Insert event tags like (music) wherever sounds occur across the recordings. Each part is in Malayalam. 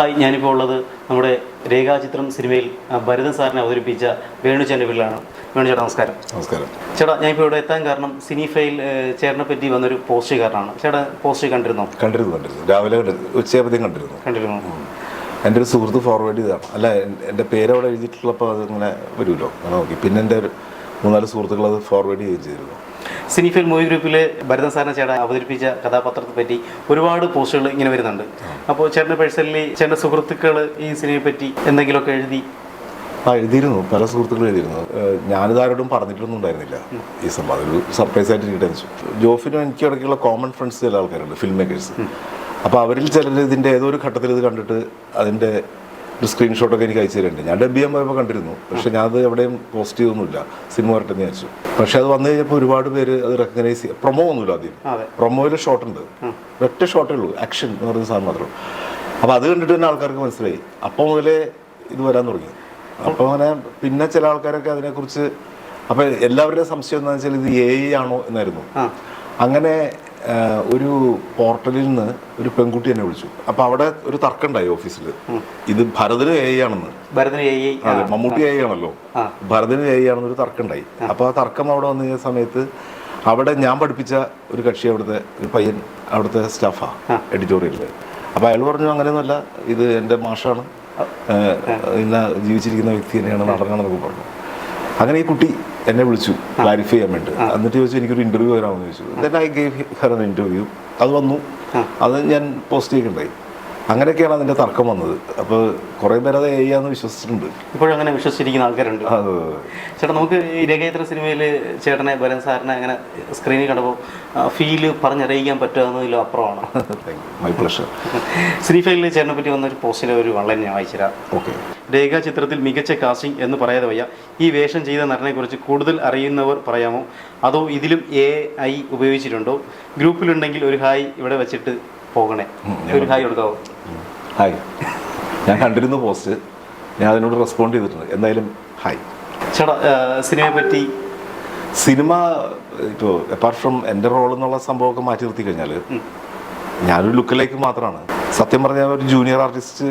ഹായ് ഞാനിപ്പോൾ ഉള്ളത് നമ്മുടെ രേഖാചിത്രം സിനിമയിൽ ഭരതൻ സാറിനെ അവതരിപ്പിച്ച വേണുചേട്ടന്റെ വീട്ടിലാണ് വേണു ചേട്ടാ നമസ്കാരം. നമസ്കാരം. ചേട്ടാ ഞാനിപ്പോൾ ഇവിടെ എത്താൻ കാരണം സിനി ഫയൽ ചേട്ടനെ പറ്റി വന്നൊരു പോസ്റ്റ് കാരണമാണ്. ചേട്ടാ പോസ്റ്റ് കണ്ടിരുന്നോ? കണ്ടിരുന്നു കണ്ടിരുന്നു. രാവിലെ കണ്ടിരുന്നു ഉച്ചയായപ്പോഴത്തേക്കും കണ്ടിരുന്നു. കണ്ടിരുന്നു. എന്റെ ഒരു സുഹൃത്ത് ഫോർവേഡ് ചെയ്തതാണ്. അല്ല എന്റെ പേര് അവിടെ എഴുതിയിട്ടുള്ളപ്പോൾ അത് ഇങ്ങനെ വരുമല്ലോ. അങ്ങനെ നോക്കി. പിന്നെ എന്റെ ഒരു മൂന്നാൽ സുഹൃത്തുക്കൾ അത് ഫോർവേഡ് ചെയ്യുകയും ചെയ്തിരുന്നു. സിനി ഫയൽ മൂവി ഗ്രൂപ്പിൽ ഭരതൻ സാറിനെ ചേട്ടൻ അവതരിപ്പിച്ച കഥാപാത്രത്തെ പറ്റി ഒരുപാട് പോസ്റ്റുകൾ ഇങ്ങനെ വരുന്നുണ്ട്. അപ്പോൾ ചേട്ടന്റെ പേഴ്സണലി ചേട്ടന്റെ സുഹൃത്തുക്കൾ ഈ സിനിമയെ പറ്റി എന്തെങ്കിലുമൊക്കെ എഴുതി? ആ എഴുതിയിരുന്നു. പല സുഹൃത്തുക്കളും എഴുതിയിരുന്നു. ഞാനിതാരോടും പറഞ്ഞിട്ടൊന്നും ഉണ്ടായിരുന്നില്ല. ഈ സംഭവം ഒരു സർപ്രൈസ് ആയിട്ട് കിട്ടാൻ ജോഫിനും എനിക്ക് ഇടയ്ക്കുള്ള കോമൺ ഫ്രണ്ട്സ് ചില ആൾക്കാരുണ്ട് ഫിലിം മേക്കേഴ്സ് അപ്പോൾ അവരിൽ ചിലർ ഇതിന്റെ ഏതോ ഒരു ഘട്ടത്തിൽ ഇത് കണ്ടിട്ട് അതിന്റെ ഒരു സ്ക്രീൻഷോട്ടൊക്കെ എനിക്ക് അയച്ചു തരുന്നുണ്ട് ഞാൻ ഡബ് ചെയ്യാൻ പോയപ്പോൾ കണ്ടിരുന്നു. പക്ഷേ ഞാനത് എവിടെയും പോസ്റ്റ് ചെയ്തൊന്നുമില്ല. സിനിമ വരട്ടെ എന്ന് വിചാരിച്ചു. പക്ഷേ അത് വന്നു കഴിഞ്ഞപ്പോൾ ഒരുപാട് പേര് അത് റെക്കഗ്നൈസ് ചെയ്യുക പ്രൊമോ ഒന്നുമില്ല ആദ്യം. അതെ. പ്രൊമോയിൽ ഷോട്ട് ഉണ്ട്. ഒറ്റ ഷോട്ടേ ഉള്ളൂ. ആക്ഷൻ എന്ന് പറയുന്ന സാധനം മാത്രം. അപ്പോൾ അത് കണ്ടിട്ട് തന്നെ ആൾക്കാർക്ക് മനസ്സിലായി. അപ്പോൾ മുതലേ ഇത് വരാൻ തുടങ്ങി. അപ്പോൾ അങ്ങനെ പിന്നെ ചില ആൾക്കാരൊക്കെ അതിനെക്കുറിച്ച് അപ്പോൾ എല്ലാവരുടെയും സംശയം എന്താണെന്ന് വെച്ചാൽ ഇത് എ ആണോ എന്നായിരുന്നു. അങ്ങനെ ഒരു പോർട്ടലിൽ നിന്ന് ഒരു പെൺകുട്ടി എന്നെ വിളിച്ചു. അപ്പൊ അവിടെ ഒരു തർക്കമുണ്ടായി ഓഫീസിൽ. ഇത് ഭരതന് എ ആണെന്ന്. അതെ മമ്മൂട്ടി എ ആണല്ലോ. ഭരതന് എ ആണെന്നൊരു തർക്കം ഉണ്ടായി അപ്പോൾ ആ തർക്കം അവിടെ വന്ന കഴിഞ്ഞ സമയത്ത് അവിടെ ഞാൻ പഠിപ്പിച്ച ഒരു കക്ഷി അവിടുത്തെ ഒരു പയ്യൻ അവിടുത്തെ സ്റ്റാഫാ എഡിറ്റോറിയലിൽ അപ്പൊ അയാൾ പറഞ്ഞു അങ്ങനെയൊന്നുമല്ല. ഇത് എന്റെ മാഷാണ്. ഇന്ന ജീവിച്ചിരിക്കുന്ന വ്യക്തി തന്നെയാണ് നടനാണെന്നൊക്കെ പറഞ്ഞു. അങ്ങനെ ഈ കുട്ടി എന്നെ വിളിച്ചു ക്ലാരിഫൈ ചെയ്യാൻ വേണ്ടി. എന്നിട്ട് ചോദിച്ചു എനിക്കൊരു ഇന്റർവ്യൂ വരാമെന്ന് ചോദിച്ചു. Then I gave her an interview അത് വന്നു. അത് ഞാൻ പോസ്റ്റ് ചെയ്യുന്നുണ്ടായി അങ്ങനെയൊക്കെയാണ് അതിന്റെ തർക്കം വന്നത്. അപ്പോൾ കുറേ പേര് അത് ചെയ്യാന്ന് വിശ്വസിച്ചിട്ടുണ്ട്. ഇപ്പോഴും അങ്ങനെ വിശ്വസിച്ചിരിക്കുന്ന ആൾക്കാരുണ്ട്. ചേട്ടാ നമുക്ക് ഈ രേഖാചിത്ര സിനിമയിൽ ചേട്ടനെ ഭരൻ സാറിനെ അങ്ങനെ സ്ക്രീനിൽ കണ്ടപ്പോൾ ഫീൽ പറഞ്ഞറിയിക്കാൻ പറ്റുമെന്നതിലും അപ്പുറമാണ്. മൈ പ്ലഷർ ശ്രീഫൈലിൽ ഫൈലിൽ ചേട്ടനെ പറ്റി വന്നൊരു പോസ്റ്റിലെ ഒരു വളരെ ഞാൻ വായിച്ചുതരാം ഓക്കെ രേഖാചിത്രത്തിൽ മികച്ച കാസ്റ്റിംഗ് എന്ന് പറയാതെ വയ്യ. ഈ വേഷം ചെയ്ത നടനെക്കുറിച്ച് കൂടുതൽ അറിയുന്നവർ പറയാമോ? അതോ ഇതിലും എ ഐ ഉപയോഗിച്ചിട്ടുണ്ടോ? ഗ്രൂപ്പിലുണ്ടെങ്കിൽ ഒരു ഹായ് ഇവിടെ വെച്ചിട്ട് പോകണേ. ഒരു ഹായ് കൊടുക്കാവോ? ഹായ്. ഞാൻ കണ്ടിരുന്നു പോസ്റ്റ് ഞാൻ അതിനോട് റെസ്പോണ്ട് ചെയ്തിട്ടുണ്ട്. എന്തായാലും ഹായ്. ചേട്ടാ സിനിമയെ പറ്റി? സിനിമ ഇപ്പോൾ അപ്പാർട്ട് ഫ്രം എന്റെ റോൾ എന്നുള്ള സംഭവമൊക്കെ മാറ്റി നിർത്തി കഴിഞ്ഞാൽ ഞാനൊരു ലുക്കിലേക്ക് മാത്രമാണ് സത്യം പറഞ്ഞാൽ ഒരു ജൂനിയർ ആർട്ടിസ്റ്റ്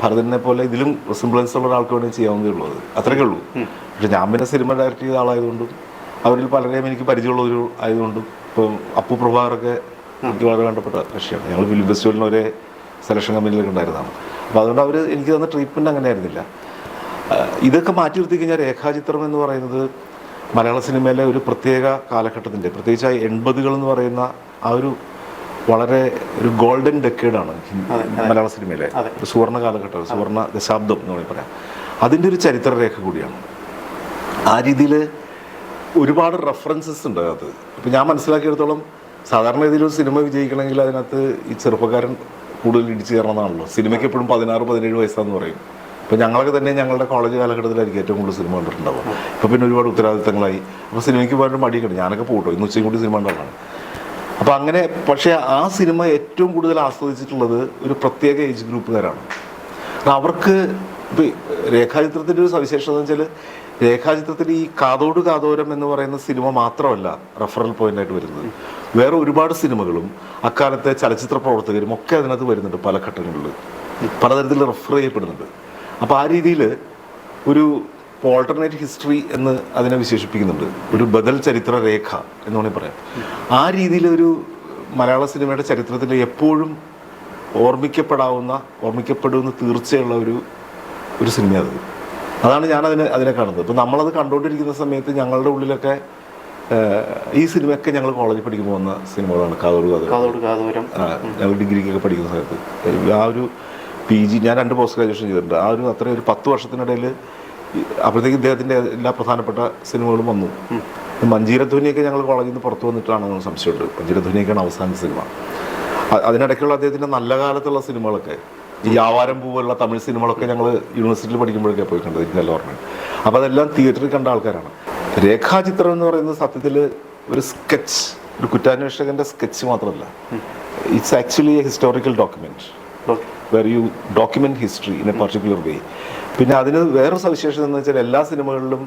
ഭരതനെ പോലെ ഇതിലും സിംപ്ലൻസ് ഉള്ള ഒരാൾക്ക് വേണമെങ്കിൽ ചെയ്യാവുന്നേ ഉള്ളൂ. അത് അത്രയൊക്കെ ഉള്ളൂ പക്ഷെ ഞാൻ പിന്നെ സിനിമ ഡയറക്റ്റ് ചെയ്ത ആളായതുകൊണ്ടും അവരിൽ പലരെയും എനിക്ക് പരിചയമുള്ളൊരു ആയതുകൊണ്ടും ഇപ്പം അപ്പു പ്രഭാകറൊക്കെ എനിക്ക് വളരെ വേണ്ടപ്പെട്ട കക്ഷിയാണ്. ഞങ്ങൾ ഫിലിം ഫെസ്റ്റിവലിന് ഒരേ സെലക്ഷൻ കമ്പനിയിലൊക്കെ ഉണ്ടായിരുന്നതാണ്. അപ്പോൾ അതുകൊണ്ട് അവർ എനിക്ക് തന്ന ട്രീറ്റ്മെന്റ് അങ്ങനെ ആയിരുന്നില്ല. ഇതൊക്കെ മാറ്റി നിർത്തി കഴിഞ്ഞാൽ രേഖാചിത്രം എന്ന് പറയുന്നത് മലയാള സിനിമയിലെ ഒരു പ്രത്യേക കാലഘട്ടത്തിന്റെ പ്രത്യേകിച്ച് ആ എൺപതുകൾ എന്ന് പറയുന്ന ആ ഒരു വളരെ ഒരു ഗോൾഡൻ ഡെക്കേഡാണ് മലയാള സിനിമയിലെ. സുവർണ കാലഘട്ടം സുവർണ ദശാബ്ദം എന്ന് വേണമെങ്കിൽ പറയാം. അതിന്റെ ഒരു ചരിത്രരേഖ കൂടിയാണ്. ആ രീതിയിൽ ഒരുപാട് റെഫറൻസസ് ഉണ്ട് അത് ഇപ്പം ഞാൻ മനസ്സിലാക്കിയെടുത്തോളം സാധാരണ രീതിയിൽ ഒരു സിനിമ വിജയിക്കണമെങ്കിൽ അതിനകത്ത് ഈ ചെറുപ്പക്കാരൻ കൂടുതൽ ഇടിച്ചു കയറണമെന്നാണല്ലോ. സിനിമയ്ക്ക് എപ്പോഴും പതിനാറ് പതിനേഴ് വയസ്സാന്ന് പറയും. ഇപ്പം ഞങ്ങളൊക്കെ തന്നെ ഞങ്ങളുടെ കോളേജ് കാലഘട്ടത്തിലായിരിക്കും ഏറ്റവും കൂടുതൽ സിനിമ കണ്ടിട്ടുണ്ടാവുക. ഇപ്പം പിന്നെ ഒരുപാട് ഉത്തരവാദിത്തങ്ങളായി. അപ്പോൾ സിനിമയ്ക്ക് പോകാൻ മടിയൊക്കെ ഞാനൊക്കെ പോട്ടോ. ഇന്ന് ഉച്ചയും കൂടി സിനിമ ഉണ്ടാവുകയാണ് അപ്പോൾ അങ്ങനെ പക്ഷേ ആ സിനിമ ഏറ്റവും കൂടുതൽ ആസ്വദിച്ചിട്ടുള്ളത് ഒരു പ്രത്യേക ഏജ് ഗ്രൂപ്പുകാരാണ്. അവർക്ക് ഇപ്പൊ രേഖാചിത്രത്തിന്റെ ഒരു സവിശേഷത എന്ന് വെച്ചാൽ രേഖാചിത്രത്തിൽ ഈ കാതോട് കാതോരം എന്ന് പറയുന്ന സിനിമ മാത്രമല്ല റെഫറൽ പോയിന്റായിട്ട് വരുന്നത്. വേറെ ഒരുപാട് സിനിമകളും അക്കാലത്തെ ചലച്ചിത്ര പ്രവർത്തകരും ഒക്കെ അതിനകത്ത് വരുന്നുണ്ട് പല ഘട്ടങ്ങളിൽ പലതരത്തിൽ റെഫർ ചെയ്യപ്പെടുന്നുണ്ട്. അപ്പോൾ ആ രീതിയിൽ ഒരു ഓൾട്ടർനേറ്റ് ഹിസ്റ്ററി എന്ന് അതിനെ വിശേഷിപ്പിക്കുന്നുണ്ട്. ഒരു ബദൽ ചരിത്ര രേഖ എന്ന് വേണമെങ്കിൽ പറയാം. ആ രീതിയിലൊരു മലയാള സിനിമയുടെ ചരിത്രത്തിൽ എപ്പോഴും ഓർമ്മിക്കപ്പെടാവുന്ന ഓർമ്മിക്കപ്പെടുമെന്ന് തീർച്ചയുള്ള ഒരു ഒരു സിനിമ അത് അതാണ് ഞാൻ അതിനെ അതിനെ കാണുന്നത്. ഇപ്പം നമ്മളത് കണ്ടുകൊണ്ടിരിക്കുന്ന സമയത്ത് ഞങ്ങളുടെ ഉള്ളിലൊക്കെ ഈ സിനിമയൊക്കെ ഞങ്ങൾ കോളേജിൽ പഠിക്കുമ്പോൾ വന്ന സിനിമകളാണ്. കാതോട് കാതോട് കാതോരം. ഞങ്ങൾ ഡിഗ്രിക്കൊക്കെ പഠിക്കുന്ന സമയത്ത്. ആ ഒരു പി ജി ഞാൻ രണ്ട് പോസ്റ്റ് ഗ്രാജുവേഷൻ ചെയ്തിട്ടുണ്ട്. ആ ഒരു അത്രയും ഒരു പത്ത് വർഷത്തിനിടയിൽ അപ്പോഴത്തേക്ക് ഇദ്ദേഹത്തിന്റെ എല്ലാ പ്രധാനപ്പെട്ട സിനിമകളും വന്നു. മഞ്ജീരധ്വനിയൊക്കെ ഞങ്ങൾ കോളേജിൽ നിന്ന് പുറത്തു വന്നിട്ടാണെന്ന് സംശയമുണ്ട്. മഞ്ജീരധ്വനിയൊക്കെയാണ് അവസാന സിനിമ. അതിനിടയ്ക്കുള്ള അദ്ദേഹത്തിന്റെ നല്ല കാലത്തുള്ള സിനിമകളൊക്കെ ഈ ആവാരം പോലുള്ള തമിഴ് സിനിമകളൊക്കെ ഞങ്ങൾ യൂണിവേഴ്സിറ്റിയിൽ പഠിക്കുമ്പോഴൊക്കെ പോയി കണ്ടത് എനിക്ക് നല്ല ഓർമ്മയുണ്ട്. അപ്പോൾ അതെല്ലാം തിയേറ്ററിൽ കണ്ട ആൾക്കാരാണ്. രേഖാചിത്രം എന്ന് പറയുന്നത് സത്യത്തിൽ ഒരു സ്കെച്ച് ഒരു കുറ്റാന്വേഷകന്റെ സ്കെച്ച് മാത്രമല്ല. It's actually a historical document where you document history in a particular way പിന്നെ അതിന് വേറൊരു സവിശേഷത എന്ന് വെച്ചാൽ എല്ലാ സിനിമകളിലും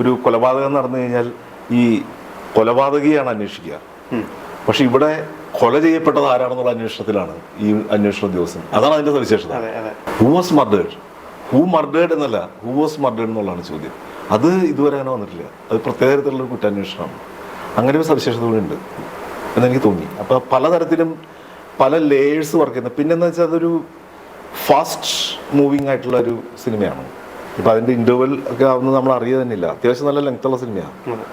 ഒരു കൊലപാതകം നടന്നു കഴിഞ്ഞാൽ ഈ കൊലപാതകിയാണ് അന്വേഷിക്കുക. പക്ഷെ ഇവിടെ കൊല ചെയ്യപ്പെട്ടത് ആരാണെന്നുള്ള അന്വേഷണത്തിലാണ് ഈ അന്വേഷണ ദിവസം. അതാണ് അതിന്റെ സവിശേഷത. Who was murdered who murdered എന്നല്ല ഹൂ വാസ് മർഡേഡ് എന്നുള്ളതാണ് ചോദ്യം. അത് ഇതുവരെ അങ്ങനെ വന്നിട്ടില്ല. അത് പ്രത്യേക തരത്തിലുള്ള കുറ്റാന്വേഷണമാണ്. അങ്ങനെ ഒരു സവിശേഷത കൂടി ഉണ്ട്. എന്നെനിക്ക് തോന്നി. അപ്പോൾ പലതരത്തിലും പല ലേയേഴ്സ് വർക്ക് ചെയ്യുന്നത് പിന്നെന്ന് വെച്ചാൽ അതൊരു ഫാസ്റ്റ് മൂവിങ് ആയിട്ടുള്ള ഒരു സിനിമയാണ്. ഇപ്പം അതിന്റെ ഇന്റർവെൽ ഒക്കെ ആവുന്നത് നമ്മൾ അറിയുക തന്നെയില്ല അത്യാവശ്യം നല്ല ലെങ്ത്തുള്ള സിനിമയാണ് അതെ.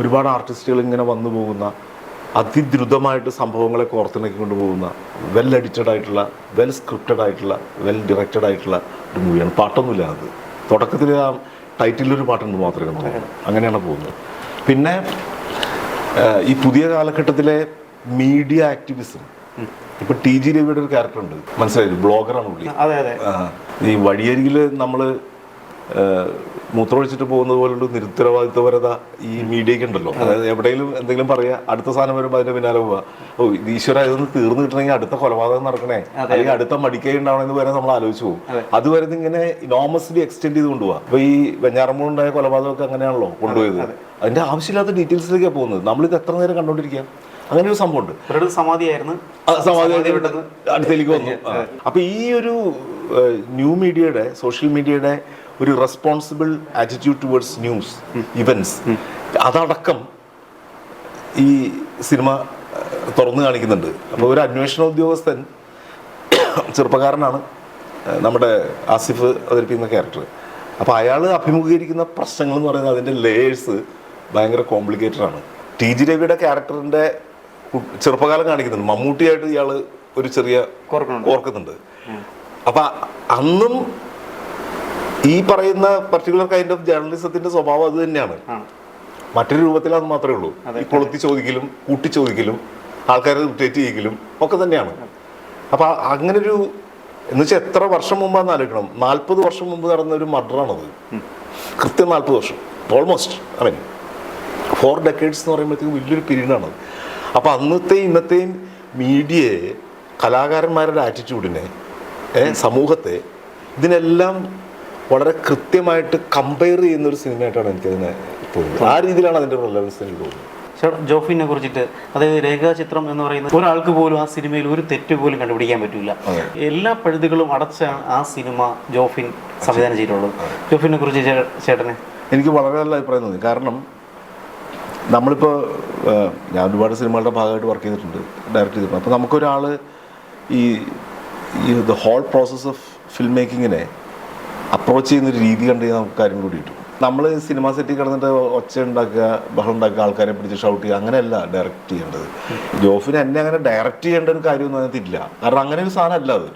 ഒരുപാട് ആർട്ടിസ്റ്റുകൾ ഇങ്ങനെ വന്നു പോകുന്ന അതിദ്രുതമായിട്ട് സംഭവങ്ങളെ കോർത്തിണക്കി കൊണ്ടുപോകുന്ന വെൽ എഡിറ്റഡ് ആയിട്ടുള്ള വെൽ സ്ക്രിപ്റ്റഡ് ആയിട്ടുള്ള വെൽ ഡയറക്റ്റഡ് ആയിട്ടുള്ള ഒരു മൂവിയാണ് പാട്ടൊന്നുമില്ല അത്. തുടക്കത്തിൽ ആ ടൈറ്റിലൊരു പാട്ടുണ്ട് മാത്രമേ കണ്ടു അങ്ങനെയാണ് പോകുന്നത്. പിന്നെ ഈ പുതിയ കാലഘട്ടത്തിലെ മീഡിയ ആക്ടിവിസം ഇപ്പൊ ടി ജി രവിയുടെ ഒരു ക്യാരക്ടർ ഉണ്ട്. മനസ്സിലായി ബ്ലോഗറാണ് പുള്ളി. അതെ അതെ. ഈ വഴിയരികിൽ നമ്മൾ മൂത്രമൊഴിച്ചിട്ട് പോകുന്നത് പോലുള്ള നിരുത്തരവാദിത്വപരത ഈ മീഡിയക്ക് ഉണ്ടല്ലോ. അതായത് എവിടെയെങ്കിലും എന്തെങ്കിലും പറയാ അടുത്ത സാധനം വരുമ്പോൾ അതിന്റെ പിന്നാലെ പോവാ. ഓ ഇത് ഈശ്വര ഇതൊന്ന് തീർന്നു കിട്ടണമെങ്കിൽ അടുത്ത കൊലപാതകം നടക്കണേ. അല്ലെങ്കിൽ അടുത്ത മടിക്കൈ ഉണ്ടാവണമെന്ന് വരെ നമ്മൾ ആലോചിച്ചു പോകും. അതുവരെ ഇങ്ങനെ നോമസ്ലി എക്സ്റ്റെൻഡ് ചെയ്ത് കൊണ്ടുപോവാ. അപ്പൊ ഈ വെഞ്ഞാറമ്മൂട് ഉണ്ടായ കൊലപാതകമൊക്കെ അങ്ങനെയാണല്ലോ കൊണ്ടുപോയത്. അതിന്റെ ആവശ്യമില്ലാത്ത ഡീറ്റെയിൽസിലേക്കാണ് പോകുന്നത്. നമ്മളിത് എത്ര നേരം കണ്ടോണ്ടിരിക്കാം? അങ്ങനെ ഒരു സംഭവം ഉണ്ട് സമാധിയായിരുന്നു അടുത്തേക്ക് വന്നു. അപ്പൊ ഈ ഒരു ന്യൂ മീഡിയയുടെ സോഷ്യൽ മീഡിയയുടെ ഒരു responsible attitude towards news events അതടക്കം ഈ സിനിമ തുറന്നു കാണിക്കുന്നുണ്ട്. അപ്പോൾ ഒരു അന്വേഷണ ഉദ്യോഗസ്ഥൻ ചെറുപ്പക്കാരനാണ് നമ്മുടെ ആസിഫ് അവതരിപ്പിക്കുന്ന ക്യാരക്ടർ. അപ്പോൾ അയാൾ അഭിമുഖീകരിക്കുന്ന പ്രശ്നങ്ങൾ എന്ന് പറയുന്നത് അതിന്റെ ലേയേഴ്സ് ഭയങ്കര കോംപ്ലിക്കേറ്റഡ് ആണ് ടി ജി രവിയുടെ ക്യാരക്ടറിന്റെ ചെറുപ്പകാലം കാണിക്കുന്നുണ്ട്. മമ്മൂട്ടിയായിട്ട് ഇയാൾ ഒരു ചെറിയ ഓർക്കുന്നുണ്ട്. അപ്പൊ അന്നും ഈ പറയുന്ന പർട്ടിക്കുലർ കൈൻഡ് ഓഫ് ജേർണലിസത്തിന്റെ സ്വഭാവം അത് തന്നെയാണ്. മറ്റൊരു രൂപത്തിൽ അത് മാത്രമേ ഉള്ളൂ. ഈ കൊളുത്തി ചോദിക്കലും കൂട്ടി ചോദിക്കലും ആൾക്കാരെ റിട്ടേറ്റ് ചെയ്യിക്കലും ഒക്കെ തന്നെയാണ്. അപ്പൊ അങ്ങനെ ഒരു എന്ന് വെച്ചാൽ എത്ര വർഷം മുമ്പാന്ന് ആലോചിക്കണം. നാൽപ്പത് വർഷം മുമ്പ് നടന്ന ഒരു മർഡറാണത്. കൃത്യം നാൽപ്പത് വർഷം. Almost I mean four decades എന്ന് പറയുമ്പോഴത്തേക്കും വലിയൊരു പീരീഡാണ് അപ്പോൾ അന്നത്തെയും ഇന്നത്തെയും മീഡിയയെ കലാകാരന്മാരുടെ ആറ്റിറ്റ്യൂഡിനെ സമൂഹത്തെ ഇതിനെല്ലാം വളരെ കൃത്യമായിട്ട് കമ്പയർ ചെയ്യുന്ന ഒരു സിനിമയായിട്ടാണ് എനിക്കതിനെ തോന്നുന്നത്. ആ രീതിയിലാണ് അതിന്റെ റിലവൻസ് എനിക്ക് തോന്നുന്നത്. ജോഫിനെ കുറിച്ചിട്ട് അതായത് രേഖാചിത്രം എന്ന് പറയുന്നത് ഒരാൾക്ക് പോലും ആ സിനിമയിൽ ഒരു തെറ്റ് പോലും കണ്ടുപിടിക്കാൻ പറ്റില്ല എല്ലാ പഴുതുകളും അടച്ചാണ് ആ സിനിമ ജോഫിൻ സംവിധാനം ചെയ്തിട്ടുള്ളത്. ജോഫിനെ കുറിച്ച് ചേട്ടനെ? എനിക്ക് വളരെ നല്ല അഭിപ്രായം തോന്നി. കാരണം നമ്മളിപ്പോൾ ഞാൻ ഒരുപാട് സിനിമകളുടെ ഭാഗമായിട്ട് വർക്ക് ചെയ്തിട്ടുണ്ട് ഡയറക്റ്റ് ചെയ്തിട്ടുണ്ട്. അപ്പോൾ നമുക്കൊരാൾ ഈ ഈ the whole process of film മേക്കിങ്ങിനെ approach ചെയ്യുന്ന ഒരു രീതി കണ്ടു കഴിഞ്ഞാൽ നമുക്ക് കാര്യം കൂടി കിട്ടും. നമ്മൾ സിനിമ സെറ്റിൽ കിടന്നിട്ട് ഒച്ച ഉണ്ടാക്കുക ബഹളം ഉണ്ടാക്കുക ആൾക്കാരെ പിടിച്ച് ഷൗട്ട് ചെയ്യുക അങ്ങനെയല്ല ഡയറക്റ്റ് ചെയ്യേണ്ടത്. ജോഫിന് എന്നെ അങ്ങനെ ഡയറക്റ്റ് ചെയ്യേണ്ട ഒരു കാര്യമൊന്നും അതിനകത്തില്ല കാരണം അങ്ങനെ ഒരു സാധനമല്ല അത്.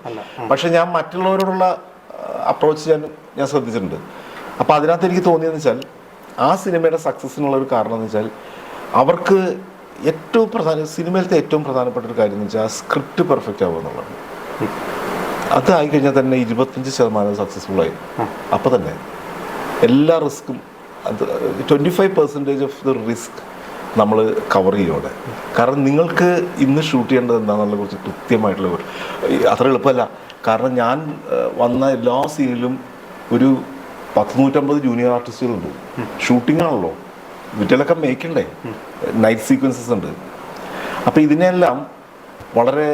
പക്ഷെ ഞാൻ മറ്റുള്ളവരോടുള്ള അപ്രോച്ച് ഞാൻ ഞാൻ ശ്രദ്ധിച്ചിട്ടുണ്ട്. അപ്പോൾ അതിനകത്ത് എനിക്ക് തോന്നിയെന്ന് വെച്ചാൽ ആ സിനിമയുടെ സക്സസ്സിനുള്ള ഒരു കാരണം എന്ന് വെച്ചാൽ അവർക്ക് ഏറ്റവും പ്രധാന സിനിമയിലത്തെ ഏറ്റവും പ്രധാനപ്പെട്ട ഒരു കാര്യം എന്ന് വെച്ചാൽ സ്ക്രിപ്റ്റ് പെർഫെക്റ്റ് ആവുക എന്നുള്ളതാണ്. അത് ആയിക്കഴിഞ്ഞാൽ തന്നെ ഇരുപത്തഞ്ച് ശതമാനം സക്സസ്ഫുൾ ആയി. അപ്പോൾ തന്നെ എല്ലാ റിസ്ക്കും അത് twenty five percentage of the risk നമ്മൾ കവർ ചെയ്യോടെ കാരണം നിങ്ങൾക്ക് ഇന്ന് ഷൂട്ട് ചെയ്യേണ്ടത് എന്താണെന്നുള്ള കുറിച്ച് കൃത്യമായിട്ടുള്ള ഒരു അത്ര എളുപ്പമല്ല. കാരണം ഞാൻ വന്ന എല്ലാ സീനിലും ഒരു പത്ത് നൂറ്റമ്പത് ജൂനിയർ ആർട്ടിസ്റ്റുകളുണ്ട് ഷൂട്ടിംഗ് ആണല്ലോ വീട്ടിലൊക്കെ മേക്കണ്ടേ നൈറ്റ് സീക്വൻസസ് ഉണ്ട്. അപ്പോൾ ഇതിനെല്ലാം വളരെ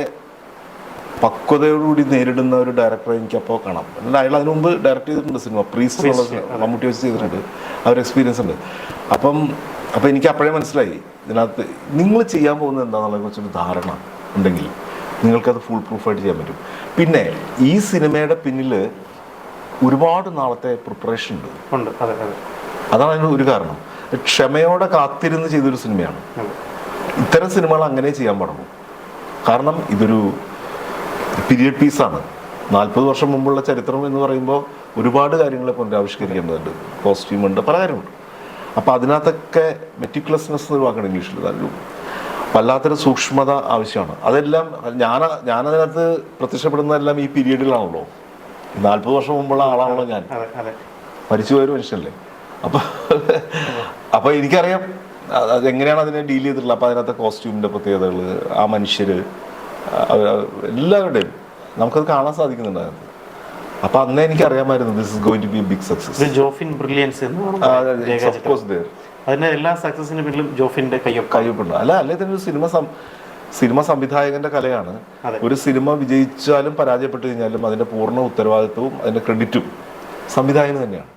പക്വതയോടുകൂടി നേരിടുന്ന ഒരു ഡയറക്ടറെ എനിക്കപ്പോൾ കാണാം. അല്ല അയാൾ അതിനു മുമ്പ് ഡയറക്റ്റ് ചെയ്തിട്ടുണ്ട് സിനിമ പ്രീസ്റ്റ് മമ്മൂട്ടി വെച്ച് ചെയ്തിട്ടുണ്ട്. ആ ഒരു എക്സ്പീരിയൻസ് ഉണ്ട്. അപ്പം അപ്പം എനിക്ക് അപ്പോഴേ മനസ്സിലായി. ഇതിനകത്ത് നിങ്ങൾ ചെയ്യാൻ പോകുന്നത് എന്താണെന്നുള്ള കുറിച്ചൊരു ധാരണ ഉണ്ടെങ്കിൽ നിങ്ങൾക്കത് ഫുൾ പ്രൂഫായിട്ട് ചെയ്യാൻ പറ്റും. പിന്നെ ഈ സിനിമയുടെ പിന്നിൽ ഒരുപാട് നാളത്തെ പ്രിപ്പറേഷൻ ഉണ്ട്. ഉണ്ട്. അതെ അതെ. അതാണ് അതിന് ഒരു കാരണം. ക്ഷമയോടെ കാത്തിരുന്ന് ചെയ്തൊരു സിനിമയാണ്. ഇത്തരം സിനിമകൾ അങ്ങനെ ചെയ്യാൻ പാടുള്ളൂ കാരണം ഇതൊരു പീരിയഡ് പീസാണ് നാൽപ്പത് വർഷം മുമ്പുള്ള ചരിത്രം എന്ന് പറയുമ്പോൾ ഒരുപാട് കാര്യങ്ങളെ പുനരാവിഷ്കരിക്കേണ്ടതുണ്ട് കോസ്റ്റ്യൂം ഉണ്ട് പല കാര്യമുണ്ട്. അപ്പോൾ അതിനകത്തൊക്കെ മെറ്റിക്കുലസ്നെസ് എന്ന് വാക്കാണ് ഇംഗ്ലീഷിൽ നല്ലൊരു വല്ലാത്തൊരു സൂക്ഷ്മത ആവശ്യമാണ്. അതെല്ലാം ഞാൻ ഞാനതിനകത്ത് പ്രത്യക്ഷപ്പെടുന്നതെല്ലാം ഈ പീരീഡിലാണല്ലോ നാൽപ്പത് വർഷം മുമ്പുള്ള ആളാണല്ലോ ഞാൻ. മരിച്ചു പോയൊരു മരിച്ചുപോയൊരു മനുഷ്യനല്ലേ? അപ്പൊ (laughs) അപ്പൊ എനിക്കറിയാം അത് അതെങ്ങനെയാണ് അതിനെ ഡീൽ ചെയ്തിട്ടുള്ളത്? അപ്പൊ അതിനകത്തെ കോസ്റ്റ്യൂമിന്റെ പ്രത്യേകതകൾ ആ മനുഷ്യര് എല്ലാവരുടെയും നമുക്കത് കാണാൻ സാധിക്കുന്നുണ്ട് അതിനകത്ത്. അപ്പൊ അന്നേ എനിക്ക് അറിയാമായിരുന്നു this is going to be big success Jofin brilliance അതിന്റെ എല്ലാ സക്സസിന് പിന്നിലും ജോഫിന്റെ കയ്യൊക്കെ കഴിവുണ്ട് അല്ല അല്ലെങ്കിൽ തന്നെ ഒരു സിനിമ സിനിമ സംവിധായകന്റെ കലയാണ്. ഒരു സിനിമ വിജയിച്ചാലും പരാജയപ്പെട്ടു കഴിഞ്ഞാലും അതിന്റെ പൂർണ ഉത്തരവാദിത്വവും അതിന്റെ ക്രെഡിറ്റും സംവിധായകന് തന്നെയാണ്.